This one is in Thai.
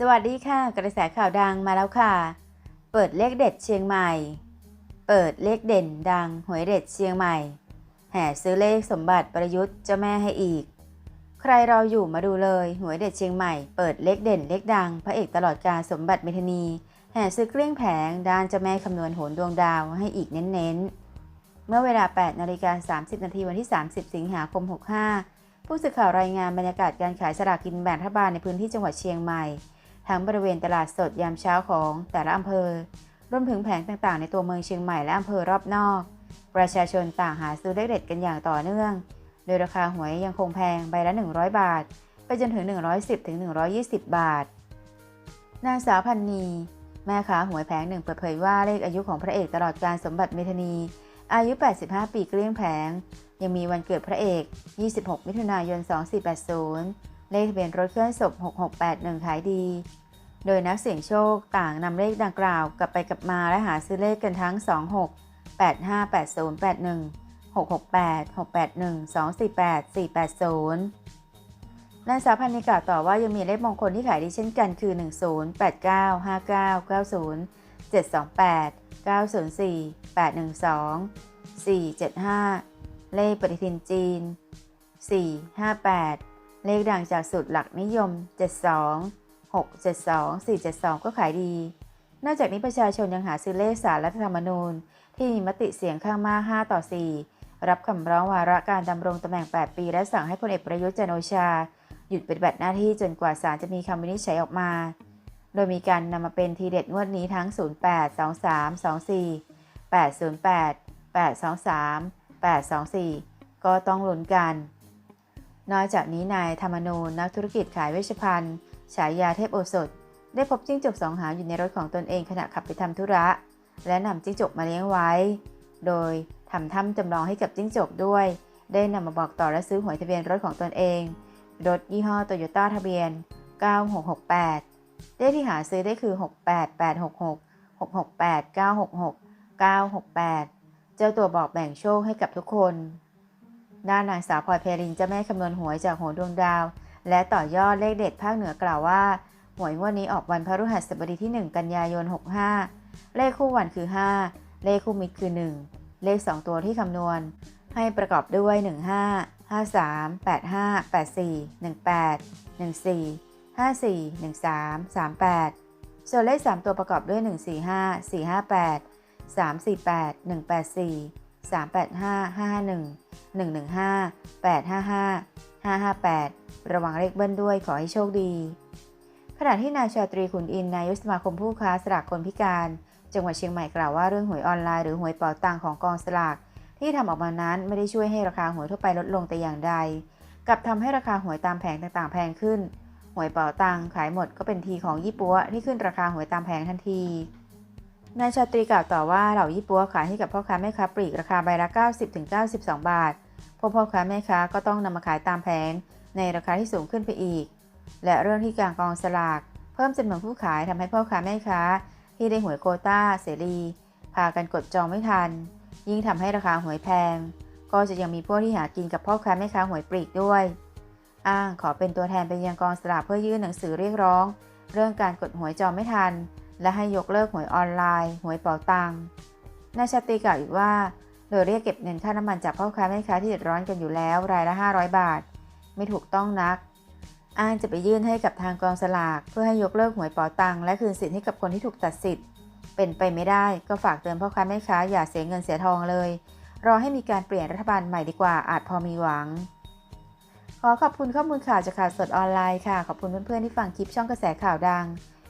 สวัสดีค่ะ กระแสข่าวดังมาแล้วค่ะ เปิดเลขเด็ดเชียงใหม่ เปิดเลขเด่นดังหวยเด็ดเชียงใหม่ แห่ซื้อเลขสมบัติประยุทธ์เจ้าแม่ให้อีก ใครรออยู่มาดูเลยหวยเด็ดเชียงใหม่ เปิดเลขเด่นเลขดัง พระเอกตลอดการสมบัติเมธนี แห่ซื้อเกลี้ยงแผงด้านเจ้าแม่คำนวณโหนดวงดาวให้อีกเน้นๆ เมื่อเวลา 8นาฬิกา30นาทีวันที่ 30 สิงหาคม 65 ผู้สื่อข่าวรายงานบรรยากาศการขายสลากกินแบ่งรัฐบาลในพื้นที่จังหวัดเชียงใหม่ ทั้งบริเวณตลาดสดยามเช้าของแต่ละอำเภอ รวมถึงแผงต่างๆ ในตัวเมืองเชียงใหม่และอำเภอรอบนอก ประชาชนต่างหาซื้อเลขเด็ดกันอย่างต่อเนื่อง โดยราคาหวยยังคงแพงใบละ 100 บาท ไปจนถึง 110ถึง120 บาท นางสาวพันนีแม่ค้าหวยแผงหนึ่งเปิดเผยว่าเลขอายุของพระเอกตลอดการสมบัติเมธนีอายุ 85 ปีเกลี้ยงแผง ยังมีวันเกิดพระเอก 26 มิถุนายน 2480 เลขทะเบียนรถเคลื่อนศพ 6681 ขายดี โดยนักเสี่ยงโชคต่างนำเลขดังกล่าวกลับไปกลับมาและหาซื้อเลขกันทั้ง 26 85 80 81 668 681 248 480นางสาพันนิกาต่อว่ายังมีเลขมงคลที่ขายดีเช่นกันคือ 10 89 59 90 728 904 812 475 เลขปฏิทินจีน 458 เลขดังจากสูตรหลักนิยม 72 672 472 ก็ขายดี นอกจากนี้ประชาชนยังหาซื้อเลขสารรัฐธรรมนูญ ที่มีมติเสียงข้างมาก 5 ต่อ 4 รับคำร้องวาระการดำรงตำแหน่ง 8 ปี และสั่งให้พลเอกประยุทธ์จันโอชา หยุดปฏิบัติหน้าที่จนกว่าศาลจะมีคำวินิจฉัยออกมา โดยมีการนำมาเป็นทีเด็ดงวดนี้ทั้ง 08 23 24 808 823 824 ก็ต้องลุ้นกัน นอกจากนี้นายธรรมนูญนักธุรกิจขายเวชภัณฑ์ ฉายาเทพโอสถ ได้พบจิ้งจกสองหางอยู่ในรถของตนเองขณะขับไปทำธุระ และนำจิ้งจกมาเลี้ยงไว้ โดยทำถ้ำจำลองให้กับจิ้งจกด้วย ได้นำมาบอกต่อและซื้อหวยทะเบียนรถของตนเอง รถยี่ห้อโตโยต้าทะเบียน 9668ได้ที่หาซื้อได้คือ 68866 668 966 968 เจ้าตัวบอกแบ่งโชคให้กับทุกคน ด้านนางสาวพลอยเพรินเจ้าแม่คำนวณหวยจากโหนดวงดาว และต่อยอดเลขเด็ดภาคเหนือกล่าวว่า หวยงวดนี้ออกวันพฤหัสบดีที่ 1 กันยายน 65 เลขคู่วันคือ 5 เลขคู่มิตรคือ 1 เลข 2 ตัวที่คำนวณ ให้ประกอบด้วย 15 53 85 84 18 14 54 13 38 ส่วนเลข 3 ตัวประกอบด้วย 145 458 348 184 385 551 115 855 558 ระวังเลขเบิ้ลด้วยขอให้โชคดี ขณะที่นายชาตรีขุนอินนายกสมาคมผู้ค้าสลากคนพิการ จังหวัดเชียงใหม่กล่าวว่าเรื่องหวยออนไลน์หรือหวยเป๋าตังของกองสลากที่ทำออกมานั้นไม่ได้ช่วยให้ราคาหวยทั่วไปลดลงแต่อย่างใดกลับทำให้ราคาหวยตามแผงต่างๆ แพงขึ้น หวยเป๋าตังขายหมดก็เป็นทีของยี่ปัวที่ขึ้นราคาหวยตามแผงทันที นายชาตรีกล่าวต่อว่าเหล่ายี่ปัวขายให้กับพ่อค้าแม่ค้าปลีกราคาใบละ 90-92 บาท พวกพ่อค้าแม่ค้าก็ต้องนำมาขายตามแผงในราคาที่สูงขึ้นไปอีก และเรื่องที่การกองสลาก เพิ่มจำนวนผู้ขายทำให้พ่อค้าแม่ค้า ที่ได้หวยโคต้าเสรี พากันกดจองไม่ทัน ยิ่งทำให้ราคาหวยแพง ก็จะยังมีพวกที่หากินกับพ่อค้าแม่ค้าหวยปลีกด้วย อ้างขอเป็นตัวแทนไปยังกองสลากเพื่อยื่นหนังสือเรียกร้อง เรื่องการกดหวยจองไม่ทัน และให้ยกเลิกหวยออนไลน์ หวยเป๋าตังค์นายชาตรีกล่าวอีกว่าโดยเรียกเก็บเงินค่าน้ำมันจากพ่อค้าแม่ค้าที่เดือดร้อนกันอยู่แล้วรายละ 500 บาท ไม่ถูกต้องนัก อ้างจะไปยื่นให้กับทางกองสลาก เพื่อให้ยกเลิกหวยเป๋าตังค์และคืนสิทธิ์ให้กับคนที่ถูกตัดสิทธิ์ เป็นไปไม่ได้ก็ฝากเตือนพ่อค้าแม่ค้าอย่าเสียเงินเสียทองเลย รอให้มีการเปลี่ยนรัฐบาลใหม่ดีกว่าอาจพอมีหวัง ขอขอบคุณข้อมูลข่าวจากข่าวสดออนไลน์ค่ะ ขอบคุณเพื่อนๆที่ฟังคลิปช่องกระแสข่าวดัง